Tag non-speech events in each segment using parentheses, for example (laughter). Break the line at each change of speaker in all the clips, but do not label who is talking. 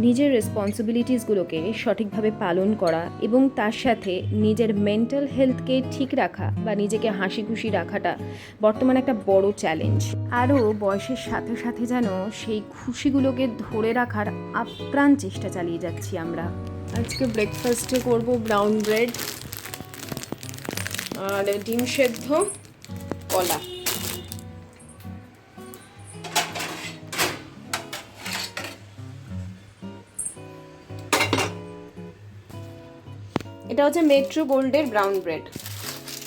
নিজের রেসপন্সিবিলিটিসগুলোকে সঠিকভাবে পালন করা এবং তার সাথে নিজের মেন্টাল হেলথকে ঠিক রাখা বা নিজেকে হাসি খুশি রাখাটা বর্তমানে একটা বড় চ্যালেঞ্জ আরও বয়সের সাথে সাথে যেন সেই খুশিগুলোকে ধরে রাখার আপ্রাণ চেষ্টা চালিয়ে যাচ্ছি আমরা।
আজকে ব্রেকফাস্টে করব ব্রাউন ব্রেড আর ডিম সেদ্ধ কলা। এটা হচ্ছে মেট্রো গোল্ডের ব্রাউন ব্রেড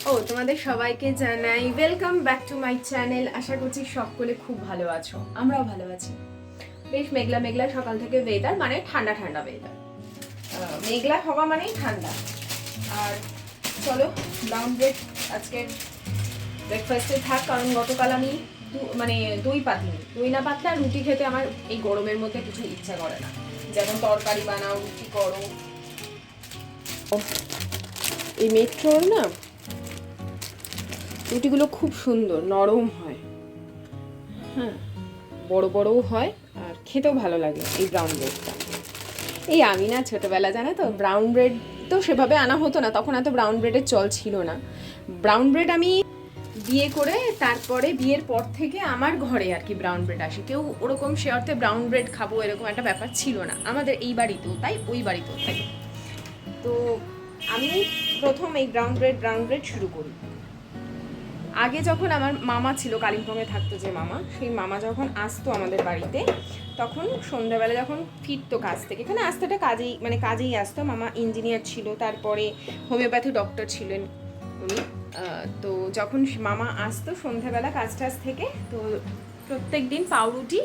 ও, তোমাদের সবাইকে জানাই welcome back to my channel আশা করছি সকলে খুব ভালো আছো। আমরাও ভালো আছি। বেশ মেঘলা মেঘলা সকাল থেকে ওয়েদার মানে ঠান্ডা ঠান্ডা ওয়েদার মেঘলা হওয়া মানেই ঠান্ডা। আর চলো ব্রাউন ব্রেড আজকের ব্রেকফাস্টে থাক, কারণ গতকাল আমি মানে দই পাতিনি। দই না পাতলে আর রুটি খেতে আমার এই গরমের মধ্যে কিছু ইচ্ছা করে না। যেমন তরকারি বানাও, রুটি করো এই মেট্রোর না রুটিগুলো খুব সুন্দর, নরম হয়। হ্যাঁ বড় বড়ও হয় আর খেতেও ভালো লাগে এই ব্রাউন ব্রেডটা এই আমি না ছোটোবেলা, জানো তো ব্রাউন ব্রেড তো সেভাবে আনা হতো না, তখন এত ব্রাউন ব্রেডের চল ছিল না। ব্রাউন ব্রেড আমি বিয়ে করে তারপরে, বিয়ের পর থেকে আমার ঘরে আর কি ব্রাউন ব্রেড আসে। কেউ ওরকম সে অর্থে ব্রাউন ব্রেড খাব এরকম একটা ব্যাপার ছিল না। আমাদের এই বাড়িতেও তাই, ওই বাড়িতেও তাই। তো আমি প্রথম এই ব্রাউন ব্রেড ব্রাউন ব্রেড শুরু করি। আগে যখন আমার মামা ছিল, কালিম্পংয়ে থাকতো যে মামা, সেই মামা যখন আসতো আমাদের বাড়িতে, তখন সন্ধ্যাবেলা যখন ফিরতো কাজ থেকে, এখানে আসতেটা কাজেই মানে কাজেই আসতো। মামা ইঞ্জিনিয়ার ছিল, তারপরে হোমিওপ্যাথি ডক্টর ছিলেন উনি। তো যখন মামা আসতো সন্ধ্যাবেলা কাজ টাজ থেকে, তো প্রত্যেক দিন পাউরুটি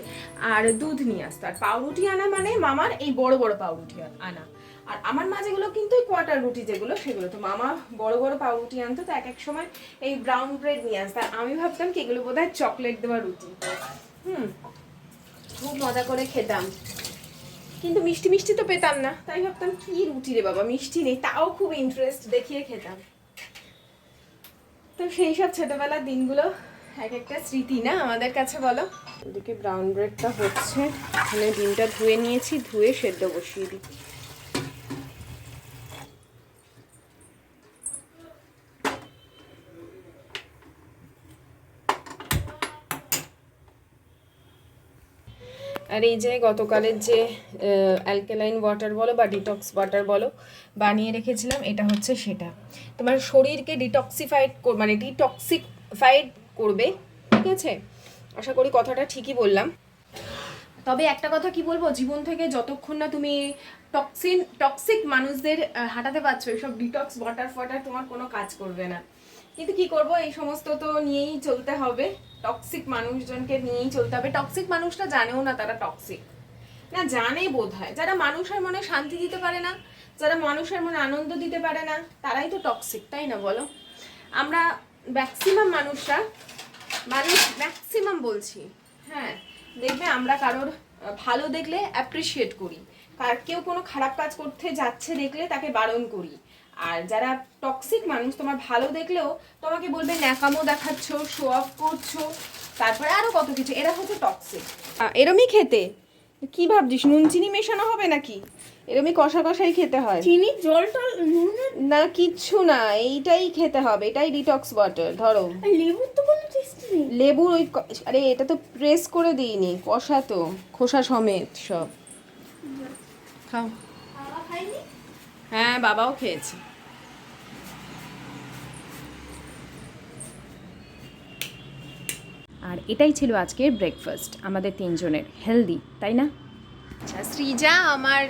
আর দুধ নিয়ে আসতো। আর পাউরুটি আনা মানে মামার এই বড় বড় পাউরুটি আনা। আর আমার মা যেগুলো কিন্তু এই কোয়াটার রুটি যেগুলো, সেগুলো। তো মামা বড় বড় পাউরুটি আনতো, তো এক এক সময় এই ব্রাউন ব্রেড নিয়ে আসতো। আর আমি ভাবতাম কি, এগুলো বোধহয় চকলেট দেওয়া রুটি। হুম, খুব মজা করে খেতাম। কিন্তু মিষ্টি মিষ্টি তো পেতাম না। তাই ভাবতাম, কি রুটি রে বাবা, মিষ্টি নেই। তাও খুব ইন্টারেস্ট দেখিয়ে খেতাম। তো সেই সব ছোটবেলার দিনগুলো এক একটা স্মৃতি না আমাদের কাছে বলো? ওদিকে ব্রাউন ব্রেডটা হচ্ছে। এখানে ডিমটা ধুয়ে নিয়েছি, ধুয়ে সেদ্ধ বসিয়ে দিই আর এই যে গতকালের যে অ্যালকালাইন ওয়াটার বলো বা ডিটক্স ওয়াটার বলো, বানিয়ে রেখেছিলাম, এটা হচ্ছে সেটা। তোমার শরীরকে ডিটক্সিফাইড মানে ডিটক্সিফাইড করবে, ঠিক আছে? আশা করি কথাটা ঠিকই বললাম। তবে একটা কথা কি বলব, জীবন থেকে যতক্ষণ না তুমি টক্সিন টক্সিক মানুষদের হাঁটাতে পারছ এইসব ডিটক্স ওয়াটার ফটার তোমার কোনো কাজ করবে না। কিন্তু কি করব? এই সমস্ত তো নিয়েই চলতে হবে। টক্সিক মানুষজনকে নিয়েই চলতে হবে। টক্সিক মানুষটা জানেও না তারা টক্সিক না, জানে বোধ হয় যারা মানুষের মনে শান্তি দিতে পারে না, যারা মানুষের মনে আনন্দ দিতে পারে না, তারাই তো টক্সিক তাই না বলো? আমরা ম্যাক্সিমাম মানুষরা, মানুষ ম্যাক্সিমাম বলছি। হ্যাঁ দেখবে আমরা কারোর ভালো দেখলে অ্যাপ্রিসিয়েট করি। আর কেউ কোনো খারাপ কাজ করতে যাচ্ছে দেখলে তাকে বারণ করি। আর যারা টক্সিক মানুষ তোমার ভালো দেখলেও তোমাকে বলবে ন্যাকামো দেখাচ্ছ শো অফ করছ তারপরে আরও কত কিছু। এরা হচ্ছে টক্সিক এরমই খেতে? কি ভাবছিস নুন চিনি মেশানো হবে নাকি? এরমই কষা কষাই খেতে হয়।
চিনি জল টল নুনের
না কিচ্ছু না এইটাই খেতে হবে এটাই ডিটক্স ওয়াটার ধরো।
লেবুর তো কোনো টেস্ট নেই।
লেবুর ওই আরে এটা তো প্রেস করে দিইনি কষা তো খোসা সমেত সব। খাও। হ্যাঁ বাবাও খেয়েছে।
আর এটাই ছিল আজকের ব্রেকফাস্ট আমাদের তিনজনের। হেলদি তাই না?
আচ্ছা সৃজা আমার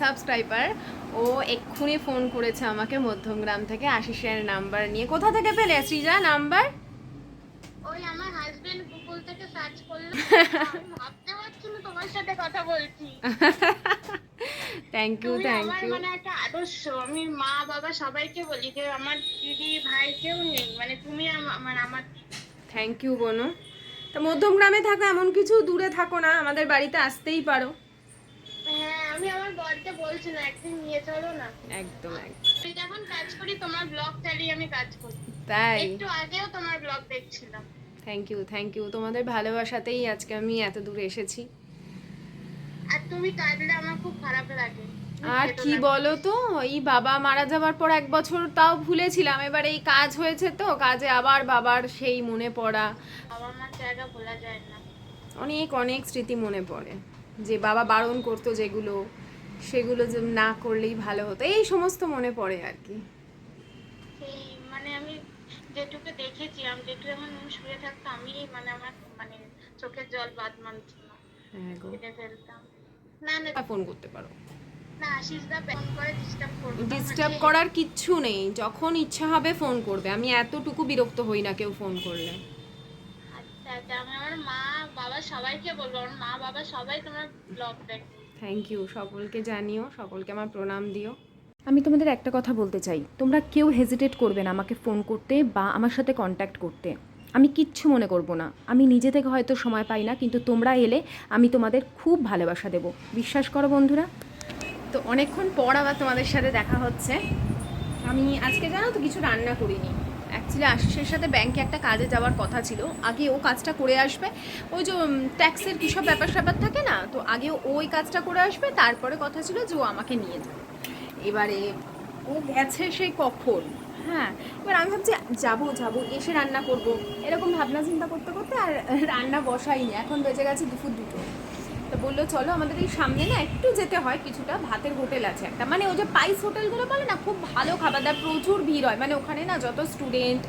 সাবস্ক্রাইবার ও এক্ষুনি ফোন করেছে আমাকে মধ্যমগ্রাম থেকে আশিসের নাম্বার নিয়ে। কোথা থেকে পেলে? সৃজা নাম্বার
ওই আমার হাজবেন্ড গুগল থেকে সার্চ করল। (laughs) ভাবতে পারছি না তোমার সাথে কথা বলছি।
থ্যাংক ইউ থ্যাংক ইউ
মানে একটা আদর্শ। আমি মা বাবা সবাইকে বলি যে আমার দিদি ভাই কেউ নেই। মানে তুমি মানে আমার
থ্যাংক ইউ বোনো। তা মধ্যমগ্রামে থাকো এমন কিছু দূরে থাকো না আমাদের বাড়িতে আসতেই পারো।
হ্যাঁ আমি আমার বরকে বলছিলাম একদিন নিয়ে চলো না।
একদম একদম।
যখন কাজ করি তোমার ব্লগ চালিয়ে আমি কাজ করি।
তাই?
একটু আগেও তোমার ব্লগ দেখছিলাম।
থ্যাংক ইউ থ্যাংক ইউ তোমাদের ভালোবাসাতেই আজকে আমি এত দূরে এসেছি।
আর তুমি কাঁদলে আমার খুব খারাপ লাগে।
আর কি বলো তো এই বাবা মারা যাওয়ার পর এক বছর তাও ভুলেছিলাম। এবার এই কাজ হয়েছে তো কাজে আবার বাবার সেই মনে পড়া।
জায়গা ভোলা যায় না।
অনেক অনেক স্মৃতি মনে পড়ে। যে বাবা বারণ করতো যেগুলো সেগুলো যে না করলেই ভালো হতো। এই সমস্ত মনে পড়ে আর কি।
মানে আমি যেটুকু দেখেছি আমি যেটুকু আমার নুন শুয়ে থাকতো আমি মানে আমার মানে চোখের জল বাদ না।
হ্যাঁ
ফেলতাম। না না
ফোন করতে পারো।
না আশিস দা ডিস্টার্ব করব। না।
ডিস্টার্ব করার কিচ্ছু নেই। যখন ইচ্ছা হবে ফোন করবে। আমি এতটুকু বিরক্ত হই না কেউ ফোন করলে।
আচ্ছা আচ্ছা আমি আমার মা বাবা সবাইকে বলব। মা বাবা সবাই তোমার
থ্যাংক ইউ সকলকে জানিও সকলকে আমার প্রণাম দিও।
আমি তোমাদের একটা কথা বলতে চাই। তোমরা কেউ হেজিটেট করবে না আমাকে ফোন করতে বা আমার সাথে কন্ট্যাক্ট করতে। আমি কিচ্ছু মনে করব না। আমি নিজে থেকে হয়তো সময় পাই না কিন্তু তোমরা এলে আমি তোমাদের খুব ভালোবাসা দেবো। বিশ্বাস করো বন্ধুরা।
তো অনেকক্ষণ পর আবার তোমাদের সাথে দেখা হচ্ছে। আমি আজকে জানো তো কিছু রান্না করিনি। অ্যাকচুয়ালি আশিসের সাথে ব্যাংকে একটা কাজে যাওয়ার কথা ছিল। আগে ও কাজটা করে আসবে। ওই যে ট্যাক্সের কী সব ব্যাপার স্যাপার থাকে না, তো আগে ওই কাজটা করে আসবে। তারপরে কথা ছিল যে ও আমাকে নিয়ে যাবে। এবারে ও গেছে সেই কখন? হ্যাঁ এবার আমি ভাবছি যাব যাব, এসে রান্না করব। এরকম ভাবনা চিন্তা করতে করতে আর রান্না বসাইনি। এখন বেজে গেছে দুপুর দুটো। তো বলল, চলো আমাদের এই সামনে না একটু যেতে হয়, কিছুটা ভাতের হোটেল আছে একটা। মানে ওই যে পাইস হোটেলগুলো বলে না, খুব ভালো খাবার দাবার প্রচুর ভিড় হয়। মানে ওখানে না যত স্টুডেন্ট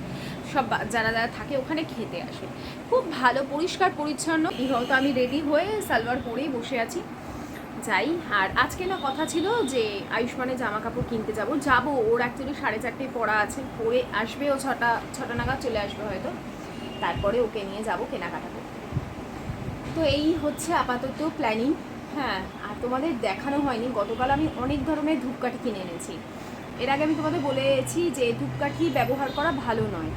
সব যারা যারা থাকে ওখানে খেতে আসে। খুব ভালো, পরিষ্কার, পরিচ্ছন্ন। হয়তো আমি রেডি হয়ে সালোয়ার পরেই বসে আছি। যাই, আর আজকে না কথা ছিল যে আয়ুষ্মানের জামা কাপড় কিনতে যাব। যাব, ওর অ্যাকচুয়ালি সাড়ে চারটে পড়া আছে। পরে আসবে ও ছটা ছটা নাগাদ চলে আসবে হয়তো। তারপরে ওকে নিয়ে যাব কেনাকাটা তো এই হচ্ছে আপাতত প্ল্যানিং হ্যাঁ আর তোমাদের দেখানো হয়নি। গতকাল আমি অনেক ধরনের ধূপকাঠি কিনে এনেছি। এর আগে আমি তোমাদের বলেছি যে ধূপকাঠি ব্যবহার করা ভালো নয়।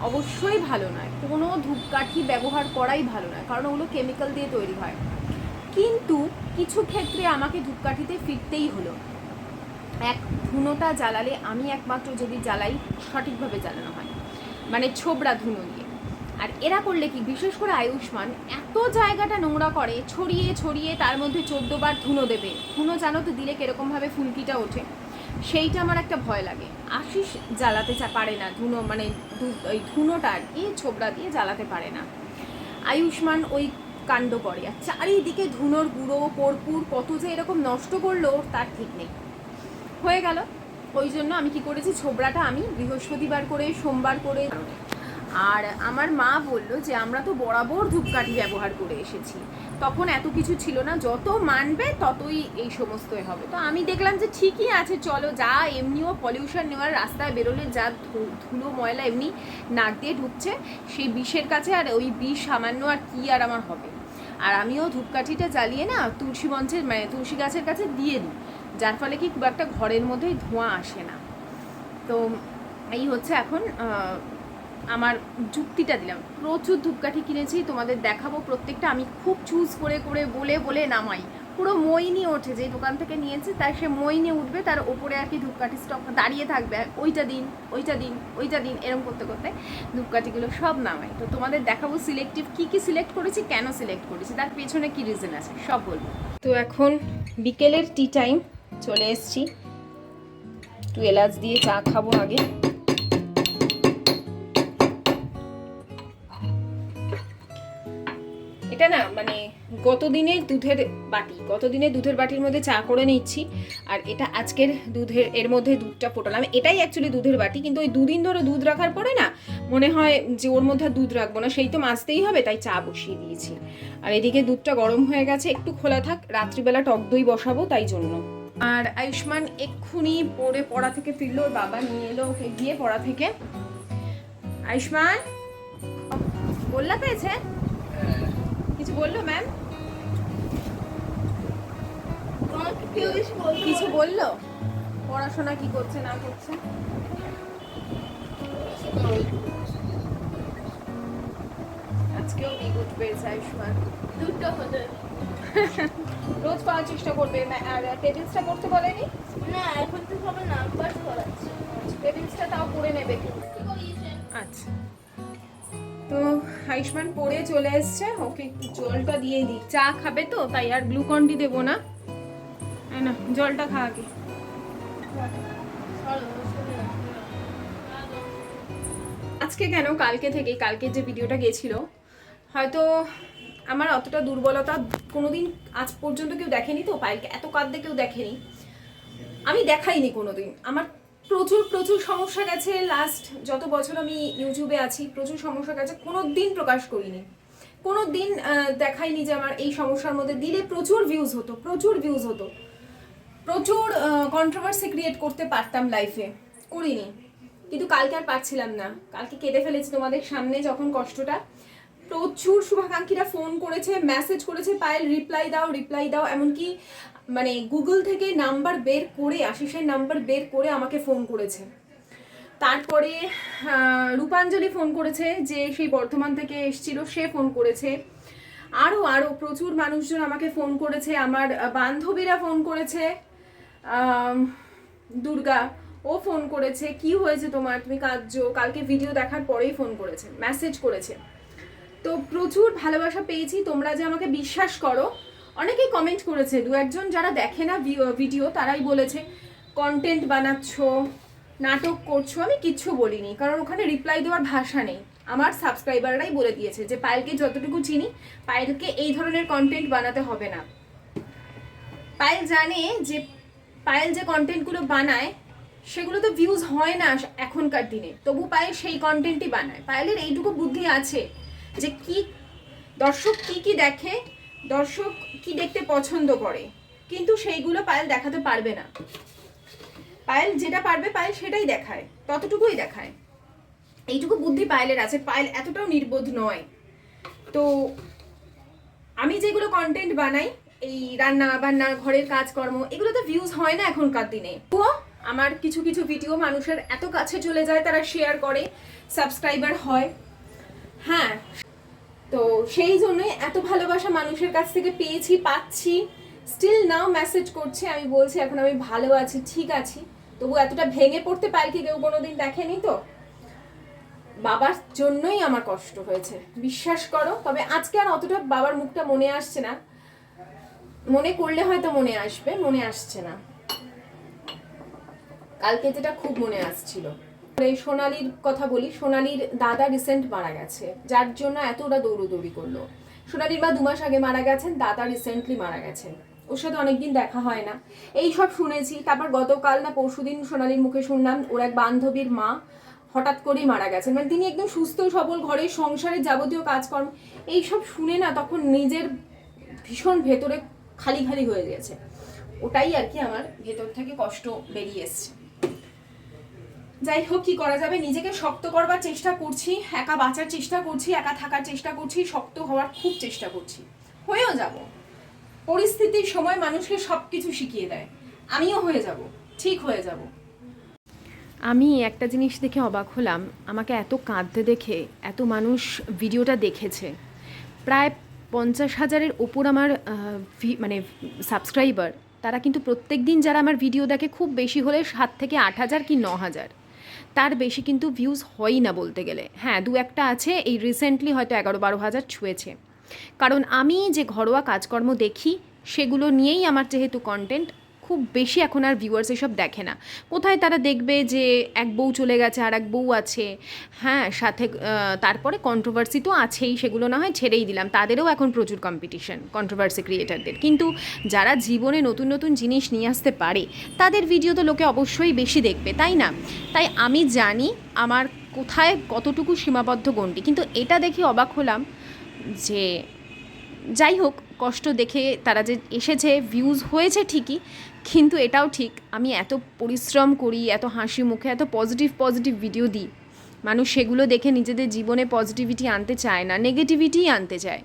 অবশ্যই ভালো নয়। কোনো ধূপকাঠি ব্যবহার করাই ভালো নয়, কারণ ওগুলো কেমিক্যাল দিয়ে তৈরি হয়। কিন্তু কিছু ক্ষেত্রে আমাকে ধূপকাঠিতে ফিরতেই হলো। এক ধুনোটা জ্বালালে আমি একমাত্র যদি জ্বালাই, সঠিকভাবে জ্বালানো হয়। মানে ছোবড়া ধুনো দিয়ে। আর এরা করলে কি? বিশেষ করে আয়ুষ্মান এত জায়গাটা নোংরা করে, ছড়িয়ে ছড়িয়ে তার মধ্যে চোদ্দ বার ধুনো দেবে। ধুনো জানো তো দিলে কিরকমভাবে ফুলকিটা ওঠে? সেইটা আমার একটা ভয় লাগে। আশিস জ্বালাতে চা পারে না ধুনো মানে ওই ধুনোটা আর কি, ছোবড়া দিয়ে জ্বালাতে পারে না। আয়ুষ্মান ওই কাণ্ড করে। আর চারিদিকে ধুনোর গুঁড়ো, কর্পূর, কত যে এরকম নষ্ট করল, তার ঠিক নেই। হয়ে গেল। ওই জন্য আমি কি করেছি? ছোবড়াটা আমি বৃহস্পতিবার করে, সোমবার করে আর আমার মা বলল যে, আমরা তো বরাবর ধূপকাঠি ব্যবহার করে এসেছি। তখন এত কিছু ছিল না। যত মানবে, ততই এই সমস্ত এ হবে। তো আমি দেখলাম যে ঠিকই আছে, চলো যা, এমনিও পলিউশন নেওয়ার রাস্তায় বেরোলে যা ধুলো, ময়লা এমনি নাক দিয়ে ঢুকছে, সেই বিষের কাছে আর ওই বিষ সামান্য আর কি আর আমার হবে আর আমিও ধূপকাঠিটা জ্বালিয়ে না, তুলসী মঞ্চের মানে তুলসী গাছের কাছে দিয়ে দিই। যার ফলে কি খুব একটা ঘরের মধ্যেই ধোঁয়া আসে না। তো এই হচ্ছে এখন আমার যুক্তিটা দিলাম। প্রচুর ধূপকাঠি কিনেছি, তোমাদের দেখাবো প্রত্যেকটা। আমি খুব চুজ করে করে, বলে বলে নামাই। পুরো মই নিয়ে ওঠে যে দোকান থেকে নিয়েছে, তাই সে মই নিয়ে উঠবে, তার ওপরে আর কি ধূপকাঠি স্টক দাঁড়িয়ে থাকবে। ওইটা দিন ওইটা দিন ওইটা দিন এরকম করতে করতে ধূপকাঠিগুলো সব নামাই। তো তোমাদের দেখাবো সিলেক্টিভ কি কি সিলেক্ট করেছি, কেন সিলেক্ট করেছি, তার পেছনে কি রিজন আছে, সব বলব। তো এখন বিকেলের টি টাইম চলে এসছি। একটু এলাচ দিয়ে চা খাব আগে। এটা না মানে গতদিনের দুধের বাটি গতদিনের দুধের বাটির মধ্যে চা করে নিচ্ছি, আর এটা আজকের দুধের, এর মধ্যে দুধটা ফোটালাম। এটাই অ্যাকচুয়ালি দুধের বাটি, কিন্তু ওই দুদিন ধরে দুধ রাখার পরে না মনে হয় যে ওর মধ্যে দুধ রাখব না, সেই তো মাজতেই হবে, তাই চা বসিয়ে দিয়েছি। আর এদিকে দুধটা গরম হয়ে গেছে, একটু খোলা থাক, রাত্রিবেলা টক দই বসাবো তাই জন্য। আর আয়ুষ্মান এক্ষুনি পড়ে পড়া থেকে ফিরলো, ওর বাবা নিয়ে এলো ওকে গিয়ে পড়া থেকে। আয়ুষ্মান? বললা পেয়েছে? বলল ম্যাম কিছু বলল? পড়াশোনা কি করছে না করছে? আজকেও বি গুড পেয়েছে আয়ুষ্মান।
দুটো হতে
রোজ পাওয়ার চেষ্টা করবে আর টেবিলসটা করতে বলেনি?
না এখন তো সবাই নাম্বার করাচ্ছে
টেবিলসটা তাও করে নেবে। কিন্তু আচ্ছা। তো আয়ুষ্মান পড়ে চলে এসছে। ওকে একটু জলটা দিয়ে দিই। চা খাবে তো, তাই আর গ্লুকন ডি দেবো না। না, জলটা খা আগে। আজকে কেন? কালকে থেকে, কালকে যে ভিডিওটা গেছিল, হয়তো আমার অতটা দুর্বলতা কোনোদিন আজ পর্যন্ত কেউ দেখেনি তো, পায়েলকে এত কাঁদতে কেউ দেখেনি। আমি দেখাইনি কোনোদিন। আমার প্রচুর প্রচুর সমস্যা গেছে লাস্ট যত বছর আমি ইউটিউবে আছি, প্রচুর সমস্যা গেছে কোনো দিন প্রকাশ করিনি। কোনো দিন দেখাইনি যে আমার এই সমস্যার মধ্যে দিলে প্রচুর ভিউজ হতো, প্রচুর ভিউজ হতো। প্রচুর কন্ট্রোভার্সি ক্রিয়েট করতে পারতাম লাইফে করিনি। কিন্তু কালকে আর পারছিলাম না। কালকে কেঁদে ফেলেছি তোমাদের সামনে যখন কষ্টটা। প্রচুর শুভাকাঙ্ক্ষীরা ফোন করেছে মেসেজ করেছে, পায়েল রিপ্লাই দাও রিপ্লাই দাও, এমনকি মানে গুগল থেকে নাম্বার বের করে, আশিসের নাম্বার বের করে আমাকে ফোন করেছে। তারপরে রূপাঞ্জলি ফোন করেছে যে সেই বর্ধমান থেকে এসছিল, সে ফোন করেছে। আরও আরও প্রচুর মানুষজন আমাকে ফোন করেছে, আমার বান্ধবীরা ফোন করেছে দুর্গা, ও ফোন করেছে, কি হয়েছে তোমার? তুমি কাঁদছো, কালকে ভিডিও দেখার পরেই ফোন করেছে মেসেজ করেছে। তো প্রচুর ভালোবাসা পেয়েছি, তোমরা যে আমাকে বিশ্বাস করো। অনেকেই কমেন্ট করেছে, দু একজন যারা দেখে না ভিডিও তারাই বলেছে কন্টেন্ট বানাচ্ছ, নাটক করছ, আমি কিচ্ছু বলিনি, কারণ ওখানে রিপ্লাই দেওয়ার ভাষা নেই। আমার সাবস্ক্রাইবাররাই বলে দিয়েছে যে, পায়েলকে যতটুকু চিনি, পায়েলকে এই ধরনের কন্টেন্ট বানাতে হবে না। পায়েল জানে যে, পায়েল যে কন্টেন্টগুলো বানায়, সেগুলো তো ভিউজ হয় না এখনকার দিনে। তবু পায়েল সেই কন্টেন্টই বানায়। পায়েলের এইটুকু বুদ্ধি আছে যে কি দর্শক কি কি দেখে, দর্শক কি দেখতে পছন্দ করে, কিন্তু সেইগুলো পায়েল দেখাতে পারবে না। পায়েল যেটা পারবে, পায়েল সেটাই দেখায়, ততটুকুই দেখায়। এইটুকু বুদ্ধি পায়েলের আছে, পায়েল এতটাও নির্বোধ নয়। তো আমি যেগুলো কন্টেন্ট বানাই, এই রান্না বান্না ঘরের কাজকর্ম, এগুলো তো ভিউজ হয় না এখনকার দিনে। তো আমার কিছু কিছু ভিডিও মানুষের এত কাছে চলে যায়, তারা শেয়ার করে সাবস্ক্রাইবার হয়। হ্যাঁ তো সেই জন্যই এত ভালোবাসা মানুষের কাছ থেকে পেয়েছি, পাচ্ছি। স্টিল নাও মেসেজ করছে, আমি বলছি, এখন আমি ভালো আছি, ঠিক আছি। তবু এতটা ভেঙে পড়তে পারি কি কেউ কোনোদিন দেখেনি তো? বাবার জন্যই আমার কষ্ট হয়েছে, বিশ্বাস করো। তবে আজকে আর অতটা বাবার মুখটা মনে আসছে না। মনে করলে হয়তো মনে আসবে, মনে আসছে না। কালকে যেটা খুব মনে আসছিল। এই সোনালির কথা বলি, সোনালির দাদা রিসেন্ট মারা গেছে, যার জন্য এত ওরা দৌড়োদৌড়ি করল। সোনালির বা দু মাস আগে মারা গেছেন, দাদা রিসেন্টলি মারা গেছেন। ওর সাথে অনেকদিন দেখা হয় না। এই সব শুনেছি, তারপর গতকাল না পরশুদিন সোনালির মুখে শুনলাম, ওর এক বান্ধবীর মা হঠাৎ করেই মারা গেছেন। মানে তিনি একদম সুস্থ, সবল, ঘরে সংসারের যাবতীয় কাজকর্ম, এই সব শুনে না তখন নিজের ভীষণ ভেতরে খালি খালি হয়ে গেছে। ওটাই আর কি আমার ভেতর থেকে কষ্ট বেরিয়ে এসছে। যাই হোক, কি করা যাবে? নিজেকে শক্ত করবার চেষ্টা করছি, একা বাঁচার চেষ্টা করছি, একা থাকার চেষ্টা করছি, শক্ত হওয়ার খুব চেষ্টা করছি। হয়েও যাব। পরিস্থিতির সময় মানুষকে সব কিছু শিখিয়ে দেয়। আমিও হয়ে যাব। ঠিক হয়ে যাব।
আমি একটা জিনিস দেখে অবাক হলাম। আমাকে এত কাঁদতে দেখে, এত মানুষ ভিডিওটা দেখেছে। প্রায় পঞ্চাশ হাজারের ওপর আমার মানে সাবস্ক্রাইবার তারা কিন্তু প্রত্যেক দিন যারা আমার ভিডিও দেখে, খুব বেশি হলে সাত থেকে আট হাজার কি ন হাজার। তার বেশি কিন্তু ভিউজ হয়ই না বলতে গেলে। হ্যাঁ দু একটা আছে, এই রিসেন্টলি হয়তো এগারো বারো হাজার ছুঁয়েছে। কারণ আমি যে ঘরোয়া কাজকর্ম দেখি, সেগুলো নিয়েই আমার যেহেতু কন্টেন্ট খুব বেশি এখন আর ভিউয়ার্স এসব দেখে না। কোথায় তারা দেখবে যে এক বউ চলে গেছে আর এক বউ আছে? হ্যাঁ সাথে তারপরে কন্ট্রোভার্সি তো আছেই, সেগুলো না হয় ছেড়েই দিলাম। তাদেরও এখন প্রচুর কম্পিটিশন কন্ট্রোভার্সি ক্রিয়েটারদের কিন্তু যারা জীবনে নতুন নতুন জিনিস নিয়ে আসতে পারে, তাদের ভিডিও তো লোকে অবশ্যই বেশি দেখবে, তাই না? তাই আমি জানি আমার কোথায় কতটুকু সীমাবদ্ধ গণ্ডি। কিন্তু এটা দেখে অবাক হলাম যে যাই হোক, কষ্ট দেখে তারা যে এসেছে ভিউজ হয়েছে ঠিকই কিন্তু এটাও ঠিক, আমি এত পরিশ্রম করি, এত হাসি মুখে, এত পজিটিভ পজিটিভ ভিডিও দিই। মানুষ সেগুলো দেখে নিজেদের জীবনে পজিটিভিটি আনতে চায় না নেগেটিভিটিই আনতে চায়।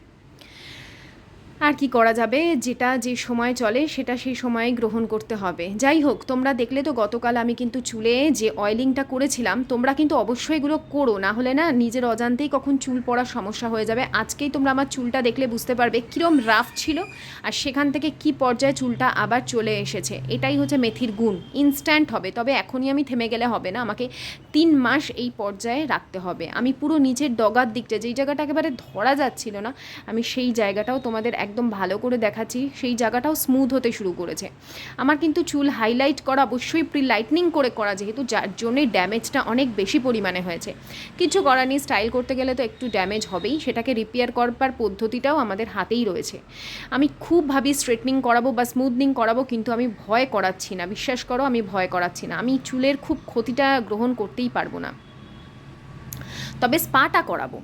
আর কি করা যাবে? যেটা যে সময় চলে, সেটা সেই সময়ে গ্রহণ করতে হবে। যাই হোক, তোমরা দেখলে তো গতকাল আমি কিন্তু চুলে যে অয়েলিংটা করেছিলাম, তোমরা কিন্তু অবশ্যই এগুলো করো। না হলে না নিজের অজান্তেই কখন চুল পড়ার সমস্যা হয়ে যাবে। আজকেই তোমরা আমার চুলটা দেখলে বুঝতে পারবে কীরম রাফ ছিল আর সেখান থেকে কি পর্যায়ে চুলটা আবার চলে এসেছে। এটাই হচ্ছে মেথির গুণ। ইনস্ট্যান্ট হবে, তবে এখনই আমি থেমে গেলে হবে না। আমাকে তিন মাস এই পর্যায়ে রাখতে হবে। আমি পুরো নিচের ডগার দিকটা, যেই জায়গাটা একেবারে ধরা যাচ্ছিল না, আমি সেই জায়গাটাও তোমাদের একদম ভালো করে দেখাচ্ছি। সেই জায়গাটাও স্মুথ হতে শুরু করেছে। আমার কিন্তু চুল হাইলাইট করা অবশ্যই প্রি লাইটনিং করে করা যেহেতু যার জন্যই ড্যামেজটা অনেক বেশি পরিমাণে হয়েছে। কিছু করার নেই স্টাইল করতে গেলে তো একটু ড্যামেজ হবেই। সেটাকে রিপেয়ার করবার পদ্ধতিটাও আমাদের হাতেই রয়েছে। আমি খুব ভাবি স্ট্রেটনিং করাবো বা স্মুথনিং করাবো, কিন্তু আমি ভয় করাচ্ছি না। বিশ্বাস করো, আমি ভয় করাচ্ছি না। আমি চুলের খুব ক্ষতিটা গ্রহণ করতেই পারব না। তবে স্পাটা করাবো।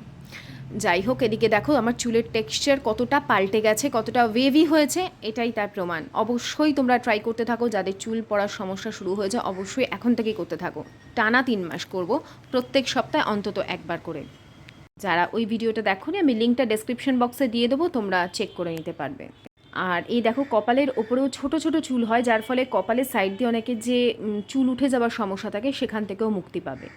যাই হোক এদিকে দেখো আমার চুলের টেক্সচার কতটা পাল্টে গেছে, কতটা ওয়েভি হয়েছে, এটাই তার প্রমাণ। অবশ্যই তোমরা ট্রাই করতে থাকো, যাদের চুল পড়ার সমস্যা শুরু হয়েছে, অবশ্যই এখন থেকেই করতে থাকো। টানা তিন মাস করব, প্রত্যেক সপ্তাহে অন্তত একবার করে। যারা ওই ভিডিওটা দেখো আমি লিঙ্কটা ডেসক্রিপশন বক্সে দিয়ে দেবো, তোমরা চেক করে নিতে পারবে। আর এই দেখো, কপালের ওপরেও ছোট ছোট চুল হয়, যার ফলে কপালের সাইড দিয়ে অনেকে যে চুল উঠে যাওয়ার সমস্যা থাকে, সেখান থেকেও মুক্তি পাবে।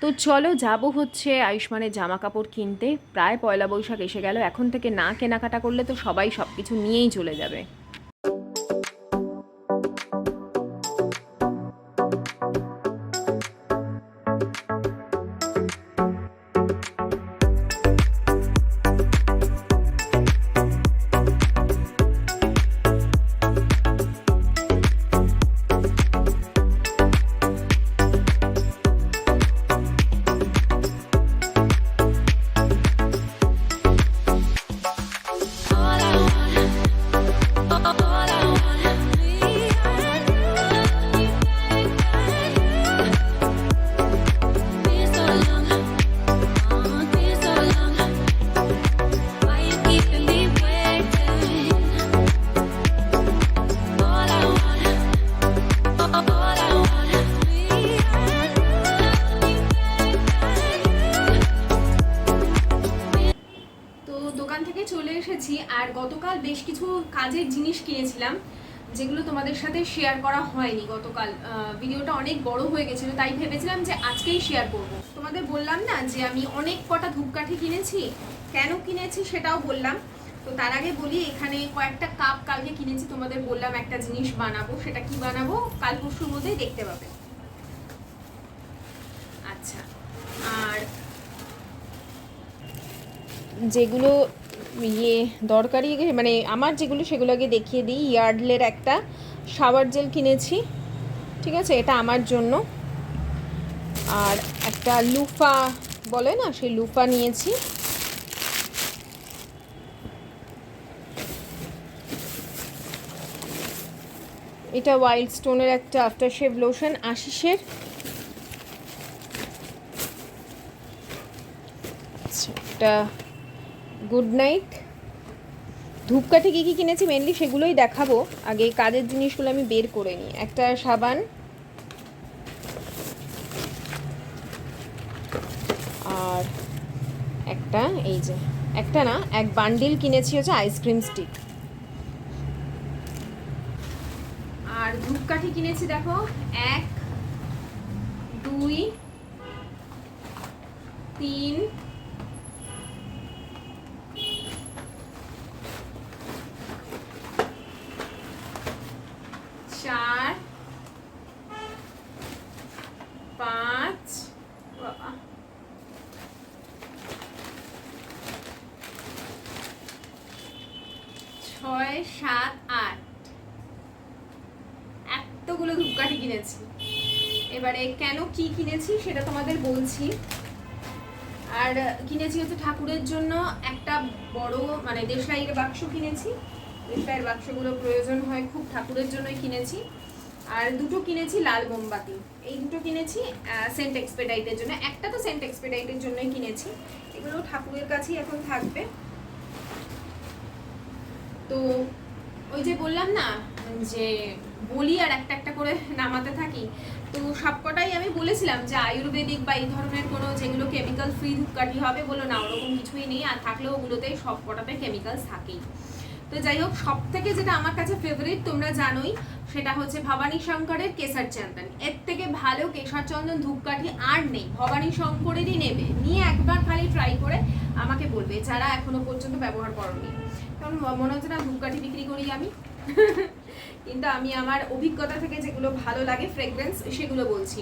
তো চলো যাব হচ্ছে আয়ুষ্মানের জামা কাপড় কিনতে। প্রায় পয়লা বৈশাখ এসে গেল, এখন থেকে না কেনাকাটা করলে তো সবাই সব কিছু নিয়েই চলে যাবে। যেগুলো তোমাদের সাথে শেয়ার করা হয়নি গতকাল ভিডিওটা অনেক বড় হয়ে গেছিল, তাই ভেবেছিলাম যে আজকেই শেয়ার করব। তোমাদের বললাম না যে আমি অনেক কটা ধূপকাঠি কিনেছি, কেন কিনেছি সেটাও বললাম। তো তার আগে বলি, এখানে কয়েকটা কাপ কালকে কিনেছি, তোমাদের বললাম একটা জিনিস বানাবো, সেটা কি বানাবো, কাল পরশুর মধ্যেই দেখতে পাবে। আচ্ছা আর যেগুলো ইয়ে দরকারি মানে আমার যেগুলো সেগুলো আগে দেখিয়ে দিই। ইয়ার্ডলের একটা শাওয়ার জেল কিনেছি, ঠিক আছে? এটা আমার জন্য। আর একটা লুফা বলে না, সেই লুফা নিয়েছি। এটা ওয়াইল্ড স্টোনের একটা আফটার শেভ লোশন আশিসের আচ্ছা একটা গুড নাইট ধূপকাঠি কী কী কিনেছি মেনলি সেগুলোই দেখাবো। আগে কাজের জিনিসগুলো আমি বের করে নিই। একটা সাবান। আর একটা, এই যে, একটা না, এক বান্ডিল কিনেছি হচ্ছে আইসক্রিম স্টিক আর ধূপকাঠি কিনেছি দেখো, এক, দুই, তিন চার পাঁচ বাবা ছয় সাত আট এতগুলো ধূপকাঠি কিনেছি এবারে কেন কি কিনেছি সেটা বলছি আর কিনেছি হচ্ছে ঠাকুরের জন্য একটা বড় মানে দেশলাইয়ের বাক্স কিনেছি। দেশলাইয়ের বাক্সগুলো প্রয়োজন হয় খুব ঠাকুরের জন্যই কিনেছি। আর দুটো কিনেছি লাল মোমবাতি। এই দুটো কিনেছি সেন্ট এক্সপেডাইটের জন্য। একটা তো সেন্ট এক্সপেডাইটের জন্যই কিনেছি। এগুলো ঠাকুরের কাছেই এখন থাকবে। তো ওই যে বললাম না, যে বলি আর একটা একটা করে নামাতে থাকি। তো সবকটাই আমি বলেছিলাম যে আয়ুর্বেদিক বা এই ধরনের কোনো যেগুলো কেমিক্যাল ফ্রি ধূপকাঠি হবে বলো না, ওরকম কিছুই নেই। আর থাকলেও ওগুলোতে সবকটাতে কেমিক্যালস থাকেই। তো যাই হোক সব থেকে যেটা আমার কাছে ফেভারিট তোমরা জানোই, সেটা হচ্ছে ভবানী শঙ্করের কেশর চন্দন। এর থেকে ভালো কেশর চন্দন ধূপকাঠি আর নেই। ভবানী শঙ্করেরই নেবে। নিয়ে একবার খালি ট্রাই করে আমাকে বলবে, যারা এখনও পর্যন্ত ব্যবহার করনি। কারণ মনে হচ্ছে না ধূপকাঠি বিক্রি করি আমি। (laughs) কিন্তু আমি আমার অভিজ্ঞতা থেকে যেগুলো ভালো লাগে ফ্রেগরেন্স সেগুলো বলছি।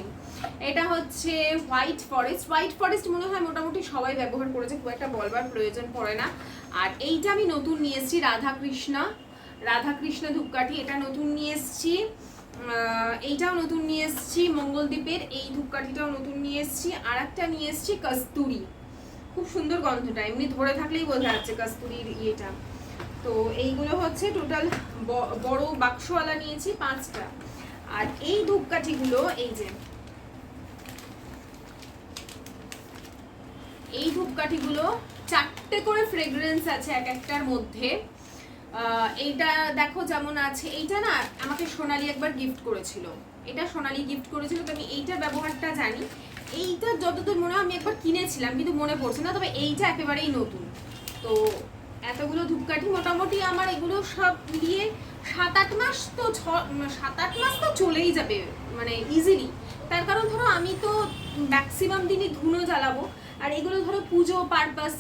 এটা হচ্ছে হোয়াইট ফরেস্ট হোয়াইট ফরেস্ট মনে হয় মোটামুটি সবাই ব্যবহার করেছে, খুব একটা বলবার প্রয়োজন পড়ে না। আর এইটা আমি নতুন নিয়ে এসেছি, রাধাকৃষ্ণা। রাধাকৃষ্ণ ধূপকাঠি, এটা নতুন নিয়ে এসেছি। এইটাও নতুন নিয়ে এসেছি, মঙ্গলদ্বীপের এই ধূপকাঠিটাও নতুন নিয়ে এসেছি। আর একটা নিয়ে এসেছি কস্তুরি। খুব সুন্দর গন্ধটা, এমনি ধরে থাকলেই বোঝা যাচ্ছে কস্তুরির ইয়েটা। তো এইগুলো হচ্ছে টোটাল বড় বাক্সওয়ালা নিয়েছি পাঁচটা। আর এই ধূপকাঠিগুলো, এই যে, এই ধূপকাঠিগুলো চারটে করে ফ্রেগ্রেন্স আছে এক একটার মধ্যে। এইটা দেখো যেমন আছে, এইটা না আমাকে সোনালি একবার গিফট করেছিল। এটা সোনালি গিফট করেছিল, তো আমি এইটার ব্যবহারটা জানি। এইটা যতদূর মনে হয় আমি একবার কিনেছিলাম, কিন্তু মনে পড়ছে না, তবে এইটা একেবারেই নতুন। তো এতগুলো ধূপকাঠি মোটামুটি আমার এগুলো সব মিলিয়ে সাত আট মাস তো ছ, সাত আট মাস তো চলেই যাবে মানে ইজিলি তার কারণ ধরো আমি তো ম্যাক্সিমাম দিনই ধুনো জ্বালাবো। আর এগুলো ধরো পুজো পারপাস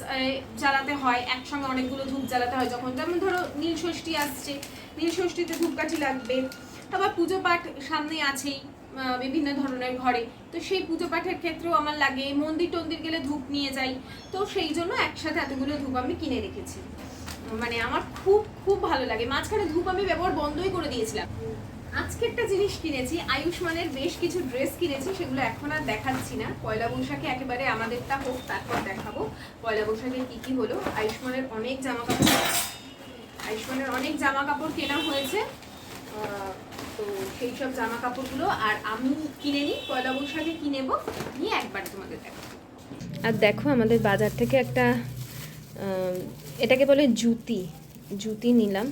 জ্বালাতে হয়, একসঙ্গে অনেকগুলো ধূপ জ্বালাতে হয়। যখন যেমন ধরো নীল ষষ্ঠী আসছে নীল ষষ্ঠীতে ধূপকাঠি লাগবে, আবার পুজো পাঠ সামনে আছেই। বিভিন্ন ধরনের ঘরে। তো সেই পুজো পাঠের ক্ষেত্রেও আমার লাগে মন্দির টন্দির গেলে ধূপ নিয়ে যাই। তো সেই জন্য একসাথে এতগুলো ধূপ আমি কিনে রেখেছি। মানে আমার খুব খুব ভালো লাগে। মাঝখানে ধূপ আমি ব্যবহার বন্ধই করে দিয়েছিলাম। আজকে একটা জিনিস কিনেছি, আয়ুষ্মানের বেশ কিছু ড্রেস কিনেছি, সেগুলো এখন আর দেখাচ্ছি না। পয়লা বৈশাখে একেবারে আমাদেরটা হোক, তারপর দেখাবো। পয়লা বৈশাখে কি কি হলো, আয়ুষ্মানের অনেক জামা কাপড় আয়ুষ্মানের অনেক জামা কাপড় কেনা হয়েছে। তো সেই সব জামা কাপড়গুলো আর আমি কিনে নিই, পয়লা বৈশাখে কি নেব, নিয়ে একবার তোমাদের দেখাবো।
আর দেখো আমাদের বাজার থেকে একটা এটাকে বলে জুতি জুতি নিলাম।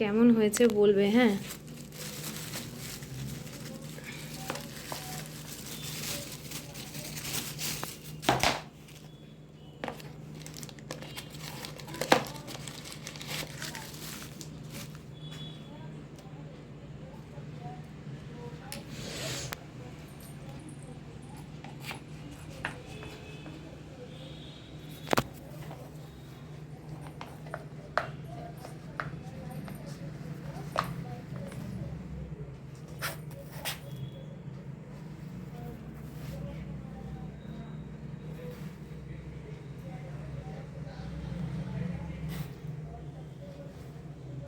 কেমন হয়েছে বলবে হ্যাঁ?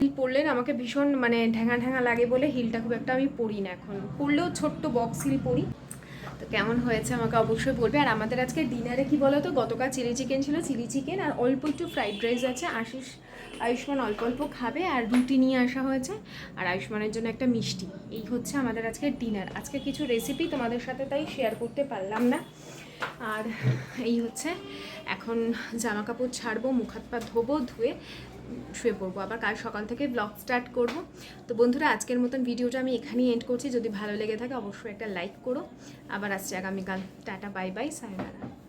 হিল পরলে আমাকে ভীষণ মানে ঢ্যাঙা ঢ্যাঙা লাগে বলে হিলটা খুব একটা আমি পরি না এখন। পরলেও ছোট্ট বক্স হিল পরি তো কেমন হয়েছে আমাকে অবশ্যই বলবে। আর আমাদের আজকে ডিনারে কি বলো তো গতকাল চিলি চিকেন ছিল চিলি চিকেন আর অল্প একটু ফ্রাইড রাইস আছে। আশিস, আয়ুষ্মান অল্প অল্প খাবে আর রুটি নিয়ে আসা হয়েছে। আর আয়ুষ্মানের জন্য একটা মিষ্টি। এই হচ্ছে আমাদের আজকে ডিনার আজকে কিছু রেসিপি তোমাদের সাথে তাই শেয়ার করতে পারলাম না। আর এই হচ্ছে, এখন জামা কাপড় ছাড়বো, মুখ হাত পা ধোবো, ধুয়ে শুয়ে পড়ব। আবার কাল সকাল থেকে ব্লগ স্টার্ট করব। তো বন্ধুরা, আজকের মতন ভিডিওটা আমি এখানেই এন্ড করছি। যদি ভালো লেগে থাকে, অবশ্যই একটা লাইক করো। আবার আসছে আগামীকাল। Tata bye bye sayonara